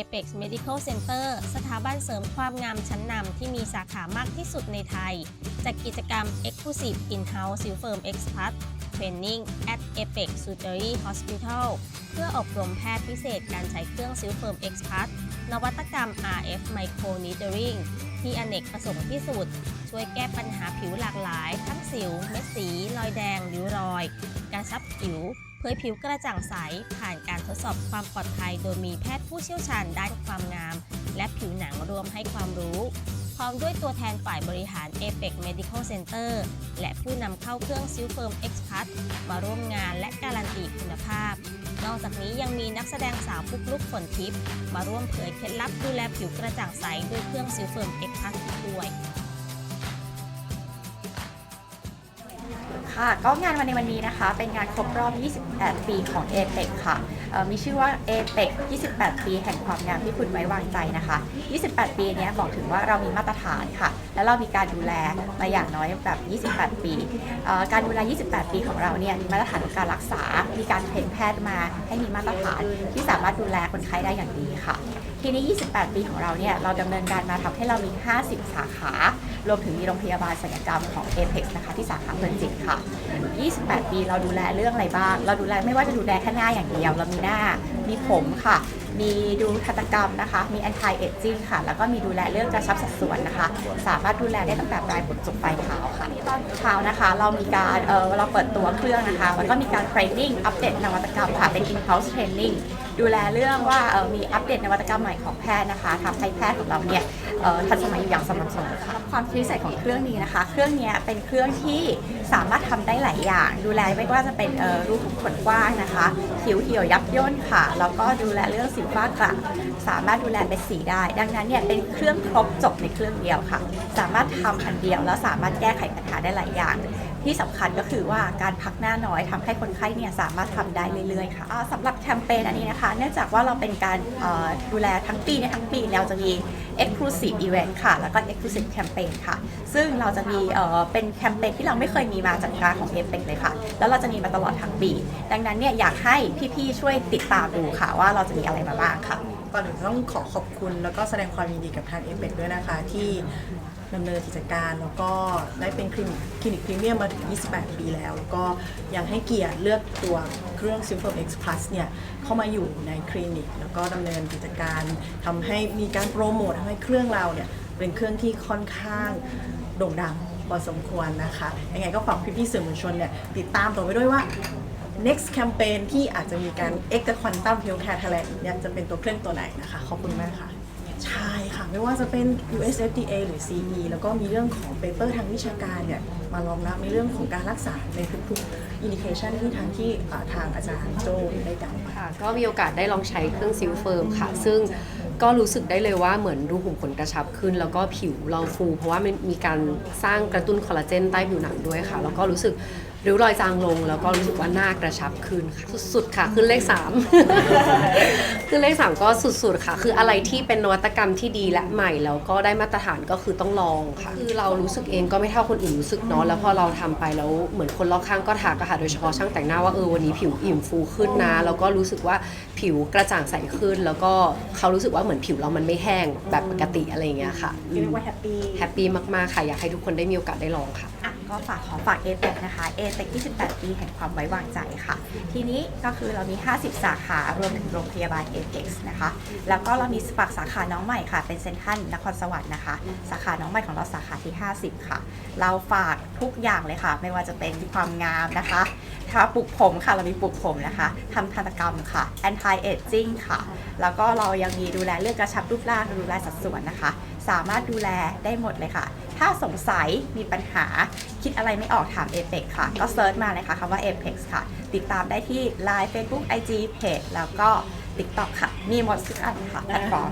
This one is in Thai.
Apex Medical Center สถาบันเสริมความงามชั้นนำที่มีสาขามากที่สุดในไทยจัดกิจกรรม Exclusive In-house s i l Firm Expat Training at Apex Surgery Hospital เพื่ออบรมแพทย์พิเศษการใช้เครื่อง s i l Firm Expat นวัตกรรม RF Micro Needling ที่อเนกประสงค์ที่สุด ช่วยแก้ปัญหาผิวหลากหลาย ทั้งสิว เม็ดสี รอยแดงริ้วรอย การซับผิว เผยผิวกระจ่างใส ผ่านการทดสอบความปลอดภัย โดยมีแพทย์ผู้เชี่ยวชาญด้านความงาม และผิวหนังรวมให้ความรู้ พร้อมด้วยตัวแทนฝ่ายบริหาร Apex Medical Center และผู้นำเข้าเครื่องซิลเฟิร์ม x p a t มาร่วมงานและการันตีคุณภาพ นอกจากนี้ยังมีนักแสดงสาวปุ๊กลุกฝนทิพย์มาร่วมเผยเคล็ดลับดูแลผิวกระจ่างใสด้วยเครื่องซิลเฟิร์ม x p a t ด้วย ค่ะก็งานวันในวันนี้นะคะ เป็นงานครบรอบ 28 ปีของ APEC ค่ะมีชื่อว่า APEC 28 ปีแห่งความงามที่คุณไว้วางใจนะคะ 28 ปีนี้บอกถึงว่าเรามีมาตรฐานค่ะและเรามีการดูแลมาอย่างน้อยแบบ 28 ปีการดูแล 28 ปีของเราเนี่ยมีมาตรฐานการรักษา มีการเทรนแพทย์มาให้มีมาตรฐานที่สามารถดูแลคนไข้ได้อย่างดีค่ะ ทีนี้ 28 ปีของเราเนี่ยเราดำเนินการมาทำให้เรามี 50 สาขารวมถึงมีโรงพยาบาลศัลยกรรมของ Apex นะคะที่สาขาเพลินจิตค่ะ 28 ปีเราดูแลเรื่องอะไรบ้าง เราดูแลไม่ว่าจะดูแลแค่หน้าอย่างเดียว เรามีหน้า มีผมค่ะ มีดูทันตกรรมนะคะ มี anti aging ค่ะ แล้วก็มีดูแลเรื่องกระชับสัดส่วนนะคะ สามารถดูแลได้ตั้งแต่ปลายผมจนปลายเท้าค่ะตอนเช้านะคะ เรามีการเออเราเปิดตัวเครื่องนะคะ แล้วก็มีการ training อัปเดตนวัตกรรมค่ะ เป็น in-house training ดูแลเรื่องว่ามีอัปเดตนวัตกรรมใหม่ของแพทย์นะคะทำให้แพทย์ของเราเนี่ยทันสมัยอยู่อย่างสม่ำเสมอค่ะความพิเศษของเครื่องนี้นะคะ เครื่องนี้เป็นเครื่องที่สามารถทำได้หลายอย่าง ดูแลไม่ว่าจะเป็นรูขุมขนกว้างนะคะผิวเหี่ยวยับย่นค่ะแล้วก็ดูแลเรื่องสิวฟ้ากระสามารถดูแลเป็นสีได้ ดังนั้นเนี่ยเป็นเครื่องครบจบในเครื่องเดียวค่ะ สามารถทำอันเดียวแล้วสามารถแก้ไขปัญหาได้หลายอย่าง ที่สำคัญก็คือว่าการพักหน้าน้อยทำให้คนไข้เนี่ยสามารถทำได้เรื่อยๆค่ะอ่าสำหรับแคมเปญอันนี้นะคะ เนื่องจากว่าเราเป็นการดูแลทั้งปีเนี่ยทั้งปีเราจะมี Exclusive Event ค่ะ แล้วก็ Exclusive Campaign ค่ะ ซึ่งเราจะมีเป็นแคมเปญที่เราไม่เคยมีมาจากการของ a p e c เลยค่ะ แล้วเราจะมีมาตลอดทั้งปี ดังนั้นเนี่ยอยากให้พี่ๆช่วยติดตามดูค่ะว่าเราจะมีอะไรมาบ้างค่ะ ก่อนอื่นต้องขอขอบคุณ แล้วก็แสดงความยินดีกับทางเอฟเ c ด้วยนะคะ ที่ดำเนินกิจการแล้วก็ได้เป็นคลินิกคลินิกพรีเมียมมาถึง 28 ปีแล้ว แล้วก็ยังให้เกียรติเลือกตัวเครื่อง Silver X Plus เนี่ยเข้ามาอยู่ในคลินิก แล้วก็ดำเนินกิจการทำให้มีการโปรโมททำให้เครื่องเราเนี่ยเป็นเครื่องที่ค่อนข้างโด่งดังพอสมควรนะคะยังไงก็ฝากพี่ๆสื่อมวลชนเนี่ยติดตามต่อไปด้วยว่า next campaign ที่อาจจะมีการ X กับ Quantum Healthcare Thailand เนี่ยจะเป็นตัวเครื่องตัวไหนนะคะ ขอบคุณมากค่ะ ใช่ค่ะ ไม่ว่าจะเป็น US FDA หรือ CE แล้วก็มีเรื่องของเปเปอร์ทางวิชาการเนี่ยมารองรับในเรื่องของการรักษาในทุกๆ indication ที่ทางที่อ่าทางอาจารย์โจได้กล่าวมา ค่ะก็มีโอกาสได้ลองใช้เครื่องซิลเฟิร์มค่ะ ซึ่งก็รู้สึกได้เลยว่าเหมือนรูขุมขนกระชับขึ้น แล้วก็ผิวเราฟู เพราะว่ามันมีการสร้างกระตุ้นคอลลาเจนใต้ผิวหนังด้วยค่ะ แล้วก็รู้สึก ริ้วรอยจางลงแล้วก็รู้สึกว่าหน้ากระชับขึ้นค่ะสุดๆค่ะขึ้นเลขสามขึ้นเลขสามก็สุดๆค่ะ คืออะไรที่เป็นนวัตกรรมที่ดีและใหม่แล้วก็ได้มาตรฐานก็คือต้องลองค่ะคือเรารู้สึกเองก็ไม่เท่าคนอื่นรู้สึกเนาะแล้วพอเราทำไปแล้วเหมือนคนรอบข้างก็ทักอะค่ะโดยเฉพาะช่างแต่งหน้าว่าเออวันนี้ผิวอิ่มฟูขึ้นนะแล้วก็รู้สึกว่าผิวกระจ่างใสขึ้น แล้วก็เขารู้สึกว่าเหมือนผิวเรามันไม่แห้งแบบปกติอะไรอย่างเงี้ยค่ะเรียกว่าแฮปปี้แฮปปี้มากๆค่ะอยากให้ทุกคนได้มีโอกาสได้ลองค่ะอะ ก็ฝากขอฝาก a p e c นะคะ a p e c 28 ปีแห่งความไว้วางใจค่ะ ทีนี้ก็คือเรามี 50 สาขารวมถึงโรงพยาบาล a p e x นะคะ แล้วก็เรามีฝากสาขาน้องใหม่ค่ะ เป็นเซนทรันนครสวรรค์นะคะ สาขาน้องใหม่ของเราสาขาที่ 50 ค่ะ เราฝากทุกอย่างเลยค่ะ ไม่ว่าจะเป็นความงามนะคะถ้าปลูกผมค่ะเรามีปลูกผมนะคะทำทันตกรรมค่ะ anti aging ค่ะ แล้วก็เรายังมีดูแลเรื่องกระชับรูปร่างดูแลสัดส่วนนะคะสามารถดูแลได้หมดเลยค่ะ ถ้าสงสัยมีปัญหาคิดอะไรไม่ออกถาม Apex ค่ะ ก็เซิร์ชมาเลยค่ะคำว่า Apex ค่ะ ติดตามได้ที่ Line Facebook IG Page แล้วก็ TikTok ค่ะ มีหมดทุกอันค่ะแพลตฟอร์ม